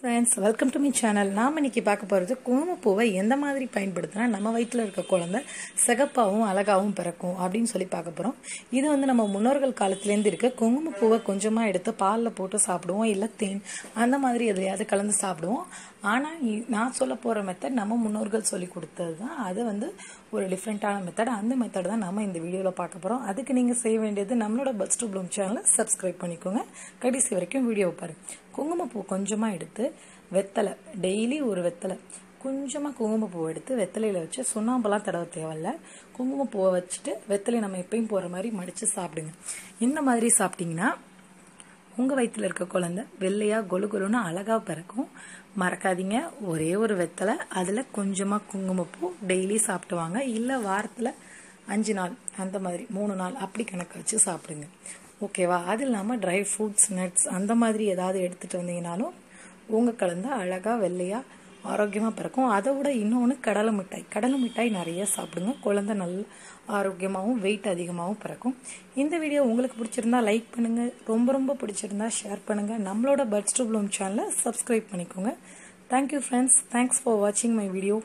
Friends welcome to me channel நாம் இன்னைக்கு பார்க்க போகிறது குங்குமப்பூவை எந்த மாதிரி பயன்படுத்தினா நம்ம வயிற்றில் இருக்க குழந்தை சிகப்பாகவும் அழகாகவும் பிறக்கும் அப்படின்னு சொல்லி பார்க்க போகிறோம் இது வந்து நம்ம முன்னோர்கள் காலத்துலேருந்து இருக்க குங்குமப்பூவை கொஞ்சமாக எடுத்து பாலில் போட்டு சாப்பிடுவோம் இல்லை தேன் அந்த மாதிரி எதையாவது கலந்து சாப்பிடுவோம். ஆனால் நான் சொல்ல போகிற மெத்தட் நம்ம முன்னோர்கள் சொல்லி கொடுத்தது தான் அது வந்து ஒரு டிஃப்ரெண்ட்டான மெத்தட் அந்த மெத்தட் தான் நம்ம இந்த வீடியோவில் பார்க்க போகிறோம் அதுக்கு நீங்கள் செய்ய வேண்டியது நம்மளோட பஸ் டு ப்ளூம் சேனலை சப்ஸ்கிரைப் பண்ணிக்கோங்க. கடைசி வரைக்கும் வீடியோ பாருங்கள் குங்குமப்பூ கொஞ்சமாக எடுத்து வெத்தலை டெய்லி ஒரு வெத்தலை. கொஞ்சமாக குங்குமப்பூவை எடுத்து வெத்தலையில் வச்சு சுண்ணாம்பெல்லாம் தடவை தேவையில்ல. குங்குமப்பூவை வச்சுட்டு வெத்தலை நம்ம எப்பயும் போகிற மாதிரி மடித்து சாப்பிடுங்க. இந்த மாதிரி சாப்பிட்டிங்கன்னா உங்கள் வயிற்றில் இருக்க குழந்தை வெள்ளையாக கொலு கொலுன்னு அழகாக பிறக்கும். மறக்காதீங்க. ஒரே ஒரு வெத்தலை அதில் கொஞ்சமாக குங்குமப்பூ டெய்லி சாப்பிடுவாங்க இல்லை வாரத்தில் அஞ்சு நாள் அந்த மாதிரி மூணு நாள் அப்படி கணக்கு வச்சு சாப்பிடுங்க. ஓகேவா? அது இல்லாமல் ட்ரை ஃப்ரூட்ஸ் நட்ஸ் அந்த மாதிரி ஏதாவது எடுத்துகிட்டு வந்தீங்கனாலும் உங்கள் கலந்து அழகாக வெள்ளையாக ஆரோக்கியமாக பிறக்கும். அதை விட இன்னொன்று கடலை மிட்டாய். கடலை மிட்டாய் நிறைய சாப்பிடுங்க. குழந்தை நல்ல ஆரோக்கியமாகவும் வெயிட் அதிகமாகவும் பிறக்கும். இந்த வீடியோ உங்களுக்கு பிடிச்சிருந்தா லைக் பண்ணுங்கள் ரொம்ப ரொம்ப பிடிச்சிருந்தா ஷேர் பண்ணுங்கள் நம்மளோட பட்ஸ் டு ப்ளூம் சேனலை சப்ஸ்கிரைப் பண்ணிக்கோங்க. Thank you friends thanks for வாட்சிங் மை வீடியோ